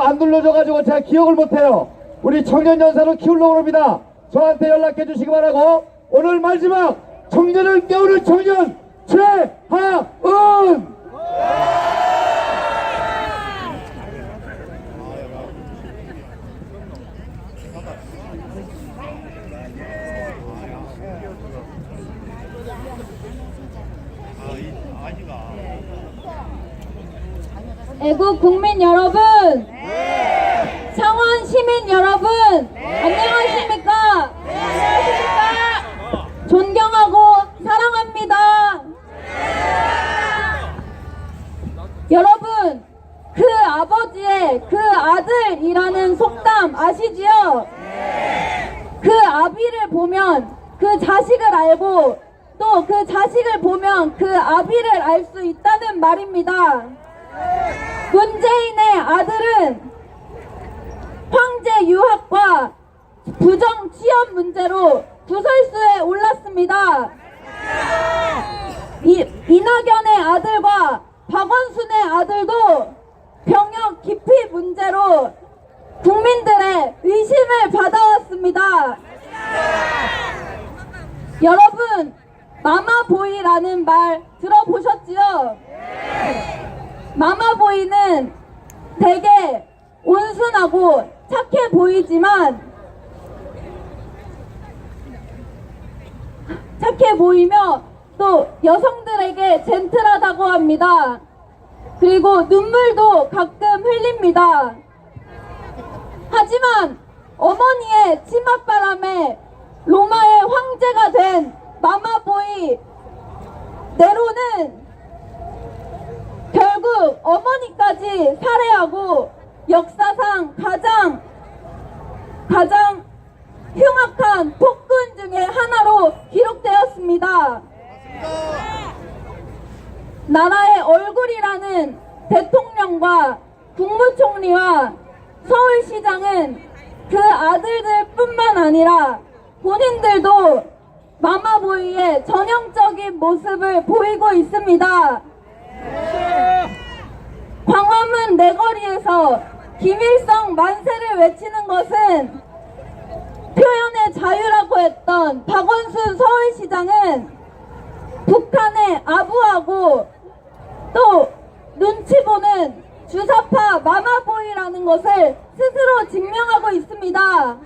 안 눌러줘가지고 제가 기억을 못해요. 우리 청년 연사로 키우려고 합니다. 저한테 연락해 주시기 바라고 오늘 마지막 청년을 깨우는 청년 최하은 애국 국민 여러분, 창원 시민 여러분, 안녕하십니까? 안녕하십니까? 존경하고 사랑합니다. 여러분, 그 아버지의 그 아들이라는 속담 아시지요? 그 아비를 보면 그 자식을 알고 또 그 자식을 보면 그 아비를 알 수 있다는 말입니다. 문재인의 아들은 황제 유학과 부정 취업 문제로 구설수에 올랐습니다. 이, 이낙연의 아들과 박원순의 아들도 병역 기피 문제로 국민들의 의심을 받아왔습니다. 여러분, 마마보이라는 말 들어보셨지요? 마마보이는 되게 온순하고 착해 보이지만 착해 보이며 또 여성들에게 젠틀하다고 합니다. 그리고 눈물도 가끔 흘립니다. 하지만 어머니의 치맛바람에 로마의 황제가 된 마마보이 네로는 결국 어머니까지 살해하고 역사상 가장 가장 흉악한 폭군 중에 하나로 기록되었습니다. 나라의 얼굴이라는 대통령과 국무총리와 서울시장은 그 아들들 뿐만 아니라 본인들도 마마보이의 전형적인 모습을 보이고 있습니다. 광화문 내거리에서 김일성 만세를 외치는 것은 표현의 자유라고 했던 박원순 서울시장은 북한에 아부하고 또 눈치 보는 주사파 마마보이라는 것을 스스로 증명하고 있습니다.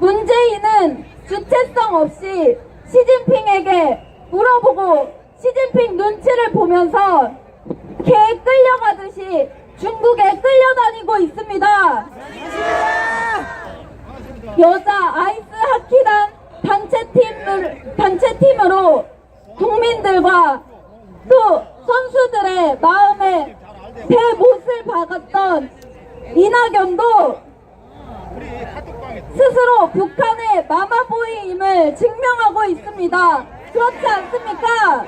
문재인은 주체성 없이 시진핑에게 물어보고 시진핑 눈치를 보면서 개 끌려가듯이 중국에 끌려다니고 있습니다. 여자 아이스 하키단 단체팀을, 단체팀으로 국민들과 또 선수들의 마음에 배못을 박았던 이낙연도 스스로 북한의 마마보이임을 증명하고 있습니다. 그렇지 않습니까?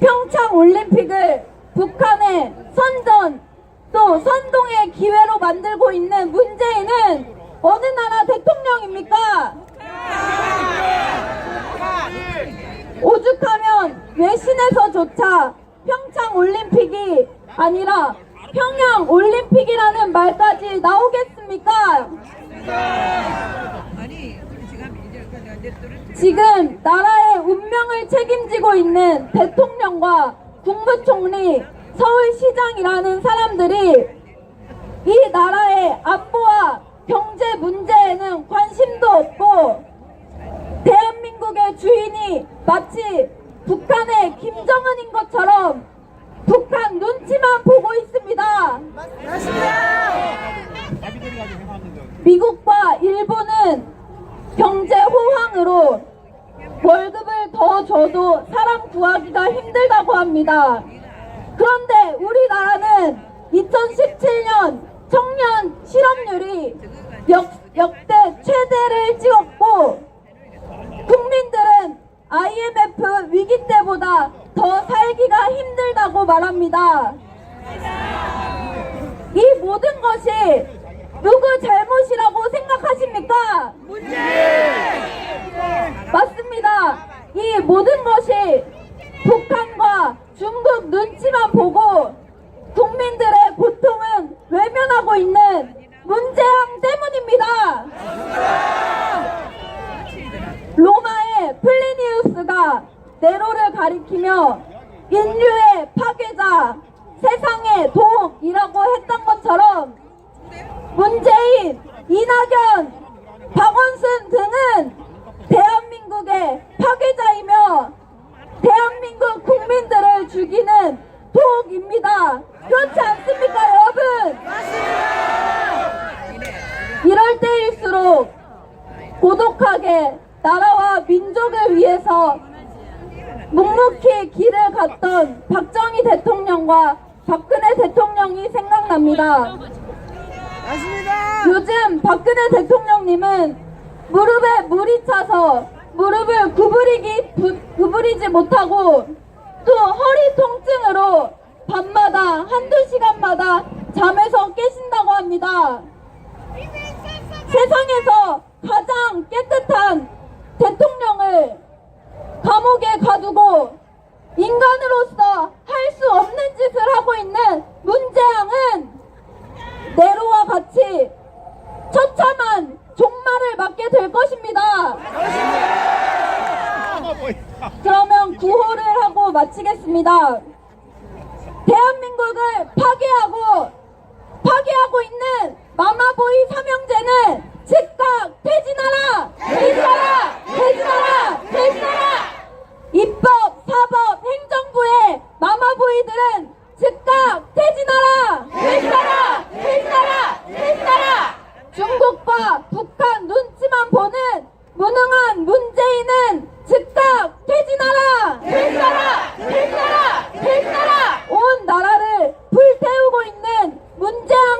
평창 올림픽을 북한의 선전 또 선동의 기회로 만들고 있는 문재인은 어느 나라 대통령입니까? 오죽하면 외신에서조차 평창 올림픽이 아니라 평양 올림픽이라는 말까지 나오겠습니까? 지금 나라의 운명을 책임지고 있는 대통령과 국무총리, 서울시장이라는 사람들이 이 나라의 안보와 경제 문제에는 관심도 없고 대한민국의 주인이 마치 북한의 김정은인 것처럼 북한 눈치만 보고 있습니다. 미국과 일본은 호황으로 월급을 더 줘도 사람 구하기가 힘들다고 합니다. 그런데 우리나라는 2017년 청년 실업률이 역, 역대 최대를 찍었고 국민들은 IMF 위기 때보다 더 살기가 힘들다고 말합니다. 이 모든 것이 누구 잘못이라고 생각하십니까? 맞습니다. 이 모든 것이 북한과 중국 눈치만 보고 국민들의 고통은 외면하고 있는 문재양 때문입니다. 로마의 플리니우스가 네로를 가리키며 인류의 묵묵히 길을 갔던 박정희 대통령과 박근혜 대통령이 생각납니다. 맞습니다. 요즘 박근혜 대통령님은 무릎에 물이 차서 무릎을 구부리기 부- 구부리지 못하고 또 허리 통증으로 밤마다 한두 시간마다 잠에서 깨신다고 합니다. 세상에서 가장 깨끗한 대통령을 감옥에 가두고 인간으로서 할 수 없는 짓을 하고 있는 문재양은 네로와 같이 처참한 종말을 맞게 될 것입니다. 그러면 구호를 하고 마치겠습니다. 대한민국을 파괴하고 파괴하고 있는 마마보이 삼형제는 중국과 북한 눈치만 보는 무능한 문재인은 즉각 퇴진하라! 퇴진하라! 퇴진하라! 퇴진하라! 온 나라를 불태우고 있는 문재인